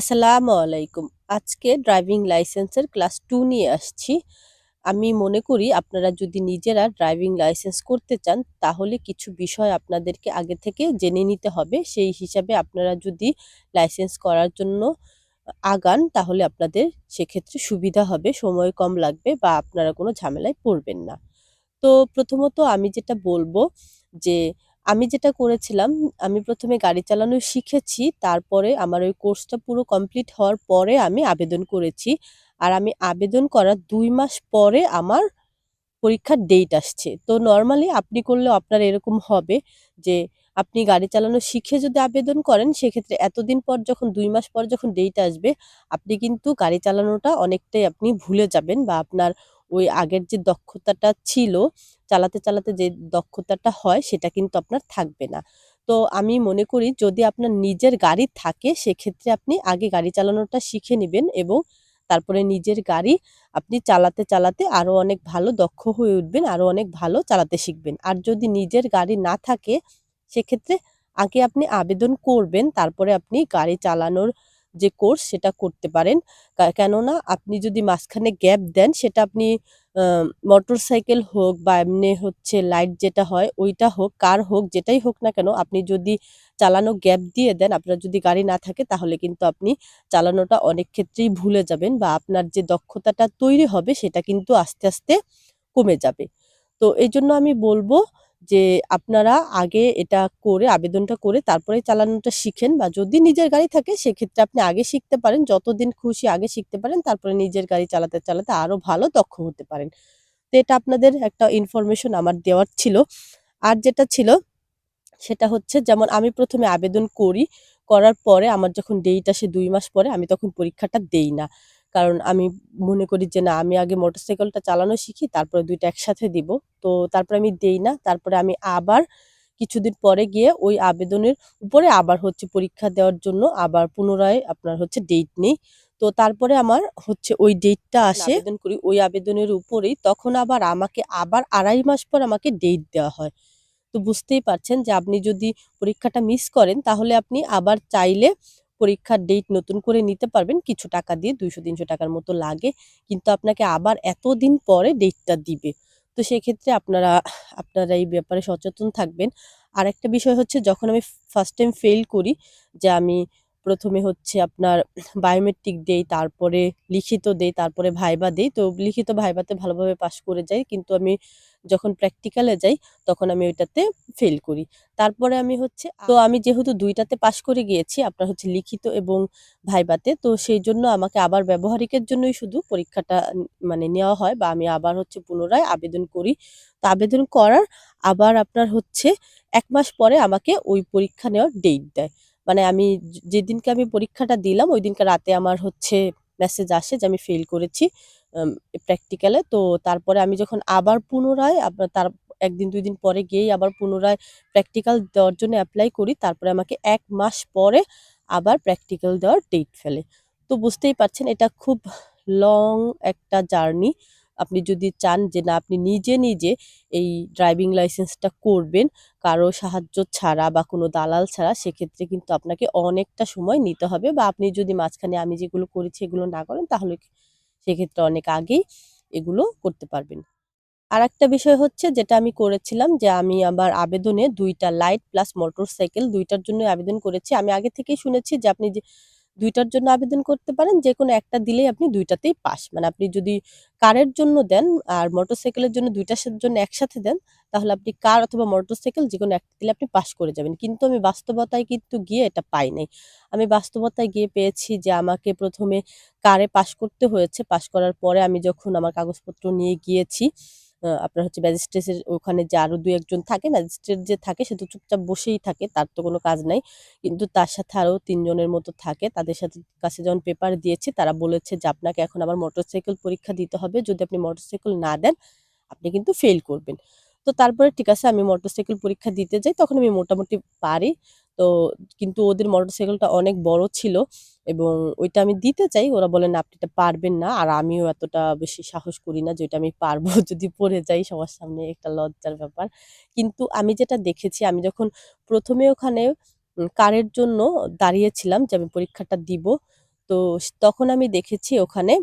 আসসালামু আলাইকুম। আজকে ড্রাইভিং লাইসেন্সের ক্লাস টু নিয়ে আসছি। আমি মনে করি আপনারা যদি নিজেরা ড্রাইভিং লাইসেন্স করতে চান, তাহলে কিছু বিষয় আপনাদেরকে আগে থেকে জেনে নিতে হবে। সেই হিসাবে আপনারা যদি লাইসেন্স করার জন্য আগান, তাহলে আপনাদের সেক্ষেত্রে সুবিধা হবে, সময় কম লাগবে বা আপনারা কোনো ঝামেলায় পড়বেন না। তো প্রথমত আমি যেটা বলব যে আমি যেটা করেছিলাম, আমি প্রথমে গাড়ি চালানো শিখেছি, তারপরে আমার ওই কোর্সটা পুরো কমপ্লিট হওয়ার পরে আমি আবেদন করেছি। আর আমি আবেদন করার দুই মাস পরে আমার পরীক্ষার ডেট আসছে। তো নর্মালি আপনি করলেও আপনার এরকম হবে যে, আপনি গাড়ি চালানো শিখে যদি আবেদন করেন, সেক্ষেত্রে এতদিন পর যখন, দুই মাস পর যখন ডেট আসবে, আপনি কিন্তু গাড়ি চালানোটা অনেকটাই আপনি ভুলে যাবেন বা আপনার ওই আগের যে দক্ষতাটা ছিল, চালাতে চালাতে যে দক্ষতাটা হয়, সেটা কিন্তু আপনার থাকবে না। তো আমি মনে করি যদি আপনার নিজের গাড়ি থাকে, সেক্ষেত্রে আপনি আগে গাড়ি চালানোটা শিখে নেবেন এবং তারপরে নিজের গাড়ি আপনি চালাতে চালাতে আরও অনেক ভালো দক্ষ হয়ে উঠবেন আরও অনেক ভালো চালাতে শিখবেন। আর যদি নিজের গাড়ি না থাকে, সেক্ষেত্রে আগে আপনি আবেদন করবেন, তারপরে আপনি গাড়ি চালানোর যে কোর্স সেটা করতে পারেন। কেননা আপনি যদি মাঝখানে গ্যাপ দেন, সেটা আপনি মোটর সাইকেল হোক বা এমনি হচ্ছে লাইট যেটা হয়, ওইটা হোক, কার হোক, যেটাই হোক না কেন, আপনি যদি চালানো গ্যাপ দিয়ে দেন, আপনার যদি গাড়ি না থাকে, তাহলে কিন্তু আপনি চালানোটা অনেক ক্ষেত্রেই ভুলে যাবেন বা আপনার যে দক্ষতাটা তৈরি হবে, সেটা কিন্তু আস্তে আস্তে কমে যাবে। তো এই জন্য আমি বলব যে আপনারা আগে এটা করে, আবেদনটা করে তারপরে চালানোটা শিখেন বা যদি নিজের গাড়ি থাকে সেক্ষেত্রে আপনি আগে শিখতে পারেন, যতদিন খুশি আগে শিখতে পারেন, তারপরে নিজের গাড়ি চালাতে চালাতে আরও ভালো দক্ষ হতে পারেন। তো এটা আপনাদের একটা ইনফরমেশন আমার দেওয়ার ছিল। আর যেটা ছিল, সেটা হচ্ছে যেমন আমি প্রথমে আবেদন করি, করার পরে আমার যখন ডেট আসে দুই মাস পরে আমি তখন পরীক্ষাটা দেই না। কারণ আমি মনে করি যে না আমি আগে মোটরসাইকেলটা চালানো শিখি তারপরে দুইটা একসাথে দিব। তো তারপরে আমি দেই না তারপরে আমি আবার কিছুদিন পরে গিয়ে ওই আবেদনের উপরে আবার হচ্ছে পরীক্ষা দেওয়ার জন্য আবার পুনরায় আপনার হচ্ছে ডেট নেই। তো তারপরে আমার হচ্ছে ওই ডেটটা আসে আবেদন করি ওই আবেদনের উপরেই তখন আবার আমাকে আবার আড়াই মাস পর আমাকে ডেট দেওয়া হয়। তো বুঝতেই পারছেন যে আপনি যদি পরীক্ষাটা মিস করেন তাহলে আপনি আবার চাইলে পরীক্ষার ডেট নতুন করে নিতে পারবেন। কিছু টাকা দিয়ে দুইশো, তিনশো টাকার মতো লাগে। কিন্তু আপনাকে আবার এতদিন পরে ডেটটা দিবে। তো সেক্ষেত্রে আপনারা আপনারা এই ব্যাপারে সচেতন থাকবেন। আর একটা বিষয় হচ্ছে, যখন আমি ফার্স্ট টাইম ফেল করি, যে আমি প্রথমে হচ্ছে আপনার বায়োমেট্রিক দেই, তারপরে লিখিত দেই, তারপরে ভাইবা দেই, তো লিখিত ভাইবাতে ভালোভাবে পাশ করে যাই। কিন্তু আমি যখন প্র্যাকটিক্যালে যাই, তখন আমি ওইটাতে ফেল করি। তারপরে আমি হচ্ছে, তো আমি যেহেতু দুইটাতে পাশ করে গিয়েছি, আপনার হচ্ছে লিখিত এবং ভাইবাতে, তো সেই জন্য আমাকে আবার ব্যবহারিকের জন্যই শুধু পরীক্ষাটা মানে নেওয়া হয় বা আমি আবার হচ্ছে পুনরায় আবেদন করি। তো আবেদন করার আবার আপনার হচ্ছে এক মাস পরে আমাকে ওই পরীক্ষা নেওয়ার ডেট দেয়। মানে আমি যেদিনকে আমি পরীক্ষাটা দিলাম, ওই দিনকে রাতে আমার হচ্ছে মেসেজ আসে যে আমি ফেল করেছি। প্র্যাকটিক্যালে তো তারপরে আমি যখন আবার পুনরায় তার একদিন, দুই দিন পরে গিয়েই আবার পুনরায় প্র্যাকটিক্যাল দেওয়ার জন্য অ্যাপ্লাই করি। তারপরে আমাকে এক মাস পরে আবার প্র্যাকটিক্যাল দেওয়ার ডেট ফেলে। তো বুঝতেই পারছেন, এটা খুব লং একটা জার্নি আপনি যদি চান যে, না, আপনি নিজে নিজে এই ড্রাইভিং লাইসেন্সটা করবেন, কারও সাহায্য ছাড়া বা কোনো দালাল ছাড়া, সেক্ষেত্রে কিন্তু আপনাকে অনেকটা সময় নিতে হবে। বা আপনি যদি মাঝখানে আমি যেগুলো করেছি, এগুলো না করেন, তাহলে সেক্ষেত্রে অনেক আগেই এগুলো করতে পারবেন। আর একটা বিষয় হচ্ছে যেটা আমি করেছিলাম যে আমি আমার আবেদনে দুইটা লাইট প্লাস মোটরসাইকেল দুইটার জন্য আবেদন করেছি। আমি আগে থেকেই শুনেছি যে আপনি যে দুইটার জন্য আবেদন করতে পারেন। যে কোনো একটা দিলেই আপনি দুইটাতেই পাস। মানে আপনি যদি কারের জন্য দেন আর মোটরসাইকেলের জন্য দুইটার জন্য একসাথে দেন, তাহলে আপনি কার অথবা মোটরসাইকেল যে কোনো একটা দিলে আপনি পাস করে যাবেন। কিন্তু আমি বাস্তবতায় কিন্তু গিয়ে এটা পাই নাই। আমি বাস্তবতায় গিয়ে পেয়েছি যে আমাকে প্রথমে কারে পাস করতে হয়েছে। পাস করার পরে আমি যখন আমার কাগজপত্র নিয়ে গিয়েছি আপনার হচ্ছে ম্যাজিস্ট্রেটের ওখানে যে আরও দু একজন থাকে, ম্যাজিস্ট্রেট যে থাকে সে তো চুপচাপ বসেই থাকে, তার তো কোনো কাজ নাই। কিন্তু তার সাথে আরও তিনজনের মতো থাকে, তাদের সাথে কাছে যখন পেপার দিয়েছি, তারা বলেছে যে আপনাকে এখন আবার মোটরসাইকেল পরীক্ষা দিতে হবে, যদি আপনি মোটরসাইকেল না দেন, আপনি কিন্তু ফেল করবেন। তো তারপরে ঠিক আছে, আমি মোটরসাইকেল পরীক্ষা দিতে যাই, তখন আমি মোটামুটি পারি। তো কিন্তু ওদের মোটরসাইকেলটা অনেক বড় ছিল। এবং ওইটা আমি দিতে চাই। ওরা বলেন, আপনি এটা পারবেন না। আর আমিও এতটা বেশি সাহস করি না যে ওইটা আমি পারব যদি পড়ে যাই সবার সামনে। একটা লজ্জার ব্যাপার। কিন্তু আমি যেটা দেখেছি, আমি যখন প্রথমে ওখানে কারের জন্য দাঁড়িয়েছিলাম যে আমি পরীক্ষাটা দিব, তো তখন আমি দেখেছি ওখানে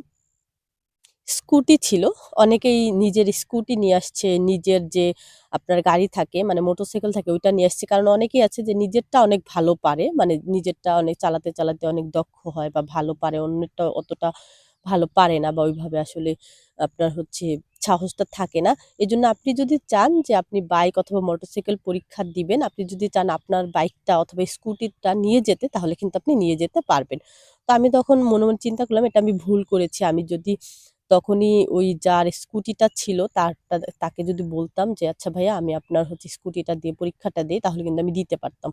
স্কুটি ছিল। অনেকেই নিজের স্কুটি নিয়ে আসছে, নিজের যে আপনার গাড়ি থাকে মানে মোটরসাইকেল থাকে ওইটা নিয়ে আসছে। কারণ অনেকেই আছে যে নিজেরটা অনেক ভালো পারে। মানে নিজেরটা অনেক চালাতে, চালাতে অনেক দক্ষ হয় বা ভালো পারে। অন্যেরটা অতটা ভালো পারে না বা ওইভাবে আসলে আপনার হচ্ছে সাহসটা থাকে না। এজন্য আপনি যদি চান যে আপনি বাইক অথবা মোটরসাইকেল পরীক্ষা দিবেন, আপনি যদি চান আপনার বাইকটা অথবা স্কুটিটা নিয়ে যেতে তাহলে কিন্তু আপনি নিয়ে যেতে পারবেন। তো আমি তখন মনে, মনে চিন্তা করলাম এটা আমি ভুল করেছি। আমি যদি তখনই ওই যার স্কুটিটা ছিল তারটা তাকে যদি বলতাম যে, "আচ্ছা ভাইয়া আমি আপনার হচ্ছে স্কুটিটা দিয়ে পরীক্ষাটা দিই তাহলে কিন্তু আমি দিতে পারতাম।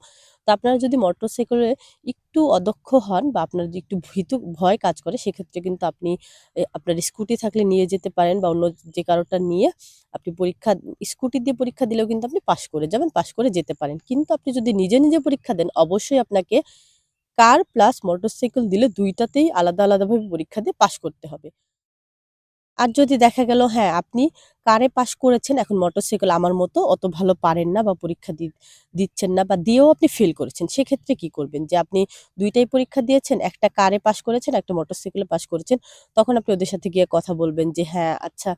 তো আপনারা যদি মোটরসাইকেলে একটু অদক্ষ হন বা আপনার যদি একটু ভীতু ভয় কাজ করে সেক্ষেত্রে কিন্তু আপনি আপনার স্কুটি থাকলে নিয়ে যেতে পারেন বা অন্য যে কারোটা নিয়ে আপনি পরীক্ষা স্কুটি দিয়ে পরীক্ষা দিলেও কিন্তু আপনি পাশ করে যাবেন, পাশ করে যেতে পারেন। কিন্তু আপনি যদি নিজে, নিজে পরীক্ষা দেন অবশ্যই আপনাকে কার প্লাস মোটরসাইকেল দিলে দুইটাতেই আলাদা, আলাদাভাবে পরীক্ষা দিয়ে পাশ করতে হবে। আর যদি দেখা গেল হ্যাঁ, আপনি কারে পাস করেছেন, এখন মোটরসাইকেল আমার মতো অত ভালো পারেন না বা পরীক্ষা দিচ্ছেন না বা দিয়েও আপনি ফেল করেছেন। সেক্ষেত্রে কি করবেন? যে আপনি দুইটাই পরীক্ষা দিয়েছেন, একটা কারে পাস করেছেন, একটা মোটরসাইকেলে পাস করেছেন। তখন আপনি ওদের সাথে গিয়ে কথা বলবেন যে, "হ্যাঁ, আচ্ছা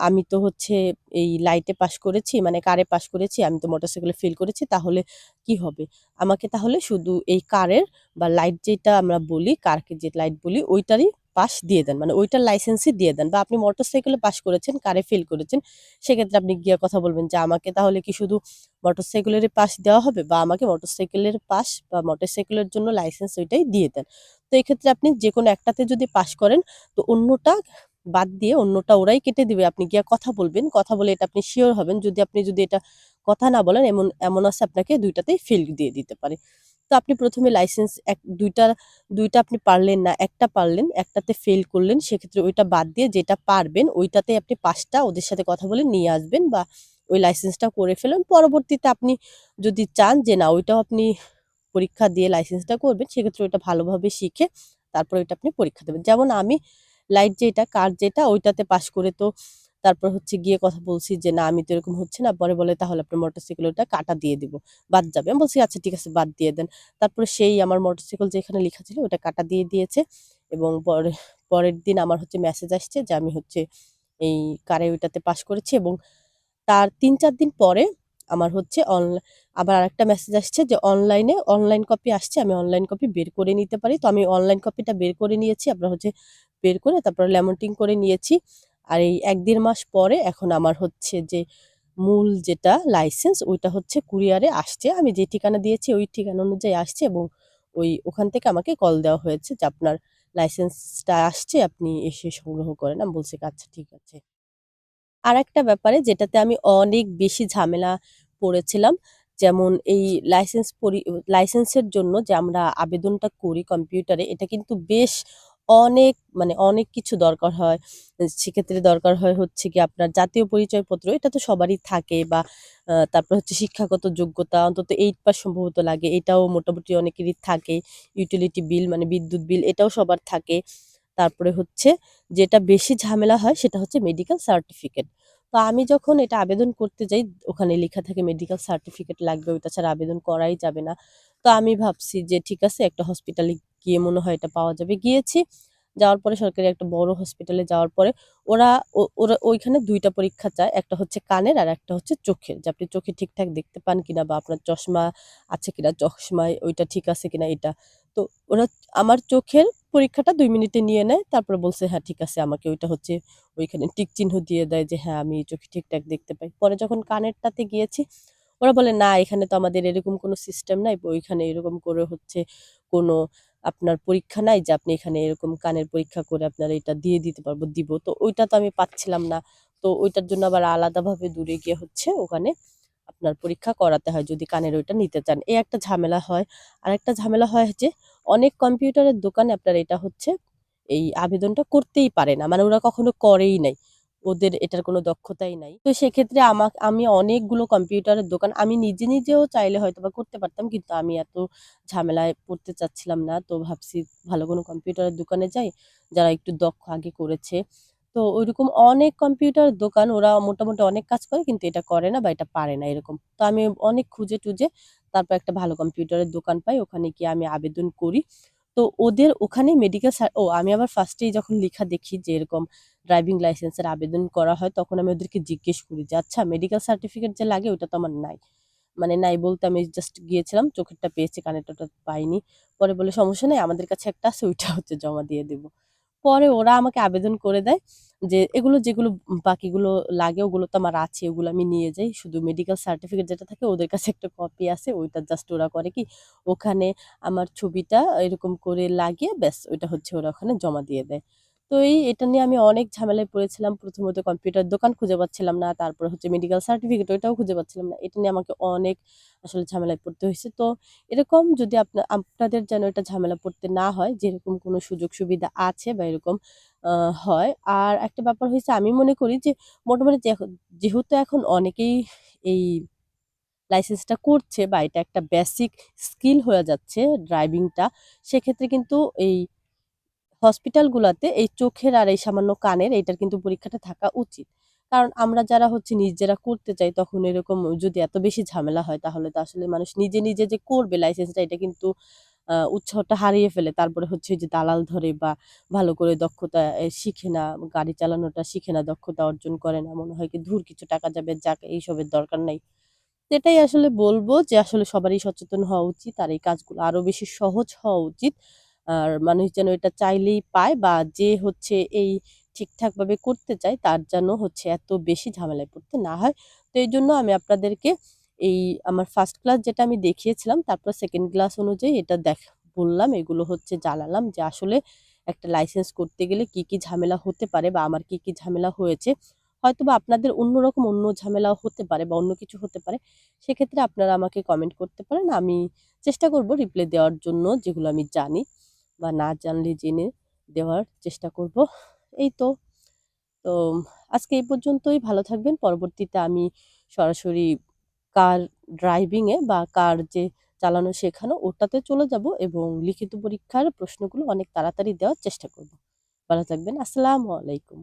আমি তো হচ্ছে এই লাইটে পাস করেছি, মানে কারে পাস করেছি, আমি তো মোটরসাইকেলে ফেল করেছি। তাহলে কি হবে? আমাকে তাহলে শুধু এই কারের বা লাইট যেটা আমরা বলি, কারকে যে লাইট বলি ওইটারই পাস দিয়ে দেন। মানে ওইটার লাইসেন্সই দিয়ে দেন বা আপনি মোটরসাইকেলে পাস করেছেন, কারে ফেল করেছেন। সেক্ষেত্রে আপনি গিয়ে কথা বলবেন যে, "আমাকে তাহলে কি শুধু মোটরসাইকেলেরই পাস দেওয়া হবে বা আমাকে মোটরসাইকেলের পাস বা মোটরসাইকেলের জন্য লাইসেন্স ওইটাই দিয়ে দেন।" তো এক্ষেত্রে আপনি যে কোনো একটাতে যদি পাস করেন তো অন্যটা বাদ দিয়ে অন্যটা ওরাই কেটে দিবে। আপনি গিয়ে কথা বলবেন। কথা বলে এটা আপনি শিওর হবেন। যদি আপনি যদি এটা কথা না বলেন এমন এমন আছে আপনাকে দুইটাতেই ফিল দিয়ে দিতে পারে। তো আপনি প্রথমে লাইসেন্স এক দুইটা দুইটা আপনি পারলেন না, একটা পারলেন, একটাতে ফেল করলেন। সেক্ষেত্রে ওইটা বাদ দিয়ে যেটা পারবেন ওইটাতে আপনি পাসটা ওদের সাথে কথা বলে নিয়ে আসবেন বা ওই লাইসেন্সটা করে ফেলুন। পরবর্তীতে আপনি যদি চান যে না ওইটাও আপনি পরীক্ষা দিয়ে লাইসেন্সটা করবেন, সেক্ষেত্রে ওইটা ভালোভাবে শিখে তারপরে ওইটা আপনি পরীক্ষা দেবেন। যেমন আমি লাইট যেটা, কার যেটা ওইটাতে পাস করে তো তারপর হচ্ছে গিয়ে কথা বলছি যে, "না আমি তো এরকম হচ্ছে না।" পরে বলে, "তাহলে আপনার মোটরসাইকেলে ওটা কাটা দিয়ে দিব। বাদ যাবে।" আমি বলছি, "আচ্ছা ঠিক আছে বাদ দিয়ে দেন।" তারপরে সেই আমার মোটরসাইকেল যেখানে লেখা ছিল ওটা কাটা দিয়ে দিয়েছে এবং পরে পরের দিন আমার হচ্ছে মেসেজ আসছে যে আমি হচ্ছে এই কারে ওইটাতে পাস করেছি এবং তার ৩-৪ দিন পরে আমার হচ্ছে অনলা আবার আরেকটা মেসেজ আসছে যে অনলাইনে অনলাইন কপি আসছে। আমি অনলাইন কপি বের করে নিতে পারি। তো আমি অনলাইন কপিটা বের করে নিয়েছি। আপনার হচ্ছে বের করে তারপর ল্যামিনেটিং করে নিয়েছি। আর এই এক দেড় মাস পরে এখন আমার হচ্ছে যে মূল যেটা লাইসেন্স ওইটা হচ্ছে কুরিয়ারে আসছে। আমি যে ঠিকানা দিয়েছি ওই ঠিকানা অনুযায়ী আসছে এবং ওই ওখান থেকে আমাকে কল দেওয়া হয়েছে যে, "আপনার লাইসেন্সটা আসছে, আপনি এসে সংগ্রহ করেন।" আমি বলছি, "আচ্ছা ঠিক আছে।" আর একটা ব্যাপারে যেটাতে আমি অনেক বেশি ঝামেলা পড়েছিলাম। যেমন এই লাইসেন্স পরি লাইসেন্সের জন্য যে আমরা আবেদনটা করি কম্পিউটারে এটা কিন্তু বেশ অনেক মানে অনেক কিছু দরকার হয়। সেক্ষেত্রে দরকার হয় হচ্ছে কি আপনার জাতীয় পরিচয়পত্র, এটা তো সবারই থাকে বা তারপর হচ্ছে শিক্ষাগত যোগ্যতা, অন্তত এইট পাস সম্ভবত লাগে। এটাও মোটামুটি অনেকেরই থাকে। ইউটিলিটি বিল মানে বিদ্যুৎ বিল এটাও সবার থাকে। তারপরে হচ্ছে যেটা বেশি ঝামেলা হয় সেটা হচ্ছে মেডিকেল সার্টিফিকেট। তো আমি যখন এটা আবেদন করতে যাই, ওখানে লেখা থাকে মেডিকেল সার্টিফিকেট লাগবে, ওইটা ছাড়া আবেদন করাই যাবে না। তো আমি ভাবছি যে ঠিক আছে, একটা হসপিটালে গিয়ে মনে হয় এটা পাওয়া যাবে। গিয়েছি, যাওয়ার পরে সরকারি একটা বড় হসপিটালে যাওয়ার পরে ওরা ওরা ওইখানে দুইটা পরীক্ষা চায়। একটা হচ্ছে কানের আর একটা হচ্ছে চোখের। যে আপনি চোখে ঠিকঠাক দেখতে পান কিনা বা আপনার চশমা আছে কিনা, চশমায় ওইটা ঠিক আছে কিনা এটা। তো ওরা আমার চোখের পরীক্ষাটা দুই মিনিটে নিয়ে নেয়। তারপরে বলছে, "হ্যাঁ, ঠিক আছে।" আমাকে ওইটা হচ্ছে ওইখানে টিক চিহ্ন দিয়ে দেয় যে, "হ্যাঁ, আমি চোখে ঠিকঠাক দেখতে পাই।" পরে যখন কানেরটাতে গিয়েছি, ওরা বলে, "না, এখানে তো আমাদের এরকম কোনো সিস্টেম নাই। ওইখানে এরকম করে হচ্ছে কোনো আপনার পরীক্ষা নাই যে আপনি এখানে এরকম কানের পরীক্ষা করে আপনার এটা দিয়ে দিতে পারব, দিব।" তো ওইটা তো আমি পাচ্ছিলাম না। তো ওইটার জন্য আবার আলাদাভাবে দূরে গিয়ে হচ্ছে ওখানে আপনার পরীক্ষা করাতে হয় যদি কানের ওইটা নিতে চান। এই একটা ঝামেলা হয়। আর একটা ঝামেলা হয় যে অনেক কম্পিউটারের দোকানে আপনার এটা হচ্ছে এই আবেদনটা করতেই পারে না। মানে ওরা কখনো করেই নাই। ওদের এটার কোনো দক্ষতাই নাই। তো সেক্ষেত্রে আমা আমি অনেকগুলো কম্পিউটারের দোকান আমি নিজে, নিজেও চাইলে হয়তো বা করতে পারতাম। কিন্তু আমি এত ঝামেলায় পড়তে চাচ্ছিলাম না। তো ভাবছি ভালো কোনো কম্পিউটারের দোকানে যাই, যারা একটু দক্ষ আগে করেছে। তো ঐরকম অনেক কম্পিউটার দোকান ওরা মোটামুটি অনেক কাজ করে কিন্তু এটা করে না বা এটা পারে না এরকম। তো আমি অনেক খুঁজে-টুজে তারপর একটা ভালো কম্পিউটারের দোকান পাই। ওখানে গিয়ে আমি আবেদন করি। তো ওদের ওখানে মেডিকেল ও আমি আবার ফার্স্টেই যখন লেখা দেখি যে এরকম ড্রাইভিং লাইসেন্সের আবেদন করা হয়, তখন আমি ওদেরকে জিজ্ঞেস করি যে আচ্ছা মেডিকেল সার্টিফিকেট যে লাগে, ওটা তো আমার নাই। মানে নাই বলতে আমি জাস্ট গিয়েছিলাম, চোখেরটা পেয়েছি কানেরটা পাইনি। পরে বলে, সমস্যা নেই, আমাদের কাছে একটা আছে, ওইটা হচ্ছে জমা দিয়ে দেব। পরে ওরা আমাকে আবেদন করে দেয় যে এগুলো যেগুলো বাকিগুলো লাগে ওগুলো তো আমার আছে, ওগুলো আমি নিয়ে যাই। শুধু মেডিকেল সার্টিফিকেট যেটা থাকে ওদের কাছে একটা কপি আছে, ওইটা জাস্ট ওরা করে কি ওখানে আমার ছবিটা এরকম করে লাগিয়ে ব্যাস ওইটা হচ্ছে ওরা ওখানে জমা দিয়ে দেয়। তো এই এটা নিয়ে আমি অনেক ঝামেলায় পড়েছিলাম। প্রথমত কম্পিউটার দোকান খুঁজে পাচ্ছিলাম না, তারপর হচ্ছে মেডিকেল সার্টিফিকেট ওইটাও খুঁজে পাচ্ছিলাম না। এটা নিয়ে আমাকে অনেক আসলে ঝামেলায় পড়তে হয়েছে। তো এরকম যদি আপনার আপনাদের যেন এটা ঝামেলা পড়তে না হয়, যেরকম কোনো সুযোগ সুবিধা আছে বা এরকম হয়। আর একটা ব্যাপার হয়েছে, আমি মনে করি যে মোটামুটি যেহেতু এখন অনেকেই এই লাইসেন্সটা করছে বা এটা একটা বেসিক স্কিল হয়ে যাচ্ছে ড্রাইভিংটা সেক্ষেত্রে কিন্তু এই হসপিটালগুলোতে এই চোখের আর এই সামান্য কানের এটার কিন্তু পরীক্ষাটা থাকা উচিত। কারণ আমরা যারা হচ্ছে নিজেরা করতে চাই, তখন এরকম যদি এত বেশি ঝামেলা হয়, তাহলে তো আসলে মানুষ নিজে নিজে যে করবে লাইসেন্সটা এটা কিন্তু উৎসাহটা হারিয়ে ফেলে। তারপরে হচ্ছে যে দালাল ধরে বা ভালো করে দক্ষতা শিখে না, গাড়ি চালানোটা শিখে না, দক্ষতা অর্জন করে না, মনে হয় কি ধূর কিছু টাকা যাবে, যাক, এইসবের দরকার নাই। এটাই আসলে বলব যে আসলে সবারই সচেতন হওয়া উচিত, আর এই কাজগুলো আরও বেশি সহজ হওয়া উচিত। আর মানুষ যেন এটা চাইলেই পায় বা যে হচ্ছে এই ঠিকঠাকভাবে করতে চায়, তার যেন হচ্ছে এত বেশি ঝামেলায় পড়তে না হয়। তো এই জন্য আমি আপনাদেরকে এই আমার ফার্স্ট ক্লাস যেটা আমি দেখিয়েছিলাম, তারপর সেকেন্ড ক্লাস অনুযায়ী এটা দেখ, বললাম, এগুলো হচ্ছে জানালাম যে আসলে একটা লাইসেন্স করতে গেলে কি কি ঝামেলা হতে পারে বা আমার কি কি ঝামেলা হয়েছে। হয়তো বা আপনাদের অন্যরকম অন্য ঝামেলা হতে পারে বা অন্য কিছু হতে পারে। সেক্ষেত্রে আপনারা আমাকে কমেন্ট করতে পারেন, আমি চেষ্টা করব রিপ্লাই দেওয়ার জন্য যেগুলো আমি জানি। বা না জানলে জেনে দেওয়ার চেষ্টা করব। এই তো। তো আজকে এই পর্যন্তই। ভালো থাকবেন। পরবর্তীতে আমি সরাসরি কার ড্রাইভিংয়ে বা কার যে চালানো শেখানো ওটাতে চলে যাব এবং লিখিত পরীক্ষার প্রশ্নগুলো অনেক তাড়াতাড়ি দেওয়ার চেষ্টা করব। ভালো থাকবেন। আসসালামু আলাইকুম।